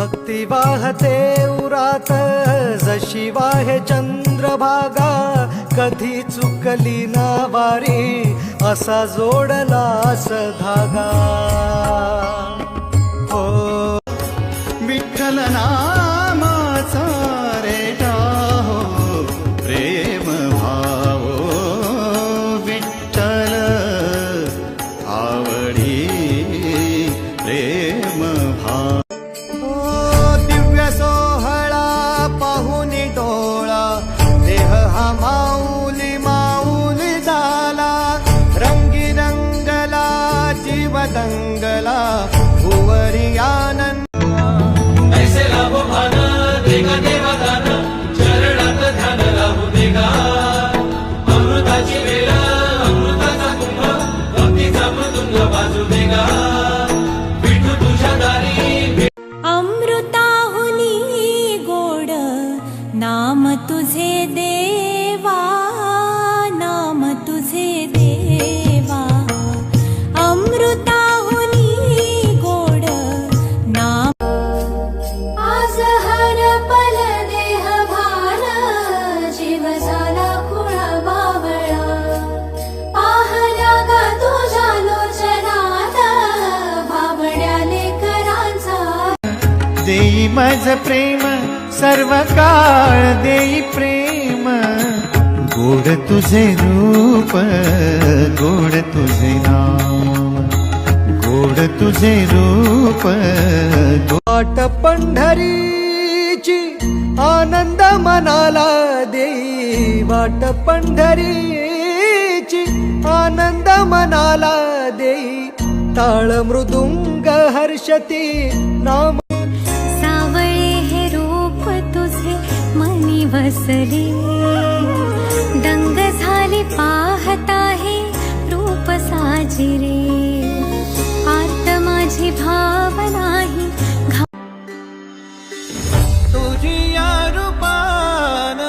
भक्ती वाहते उरात जशी वाहे चंद्रभागा कधी चुकली ना वारी असा जोडलास धागा हो. विठ्ठल नामाचा रेटा हो प्रेम भाव. विठ्ठल आवडी प्रेम देगा देवा दान चरणात ध्यान लावू देगा. अमृताची वेळा मज माझ प्रेम सर्व काळ देई प्रेम. गोड तुझे रूप गोड तुझे नाम. गोड तुझे रूप गो- वाट पंढरीची आनंद मनाला देई. वाट पंढरीची आनंद मनाला देई. ताळ मृदुंग हर्षती नाम वसले। दंग झाले पाहता हे रूप साजिरे। आत माझी भावनाही तुझी या रूपान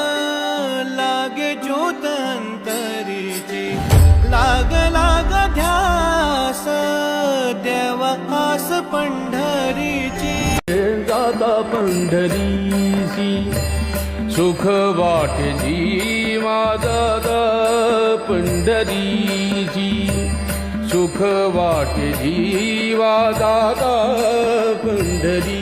लागे ज्योत अंतरीची लाग लाग ध्यास देवा आस पंढरीची। जाता पंढरीसी सुख वाटे जीवा दादा पंढरीची सुख वाटे जीवा दादा पंढरी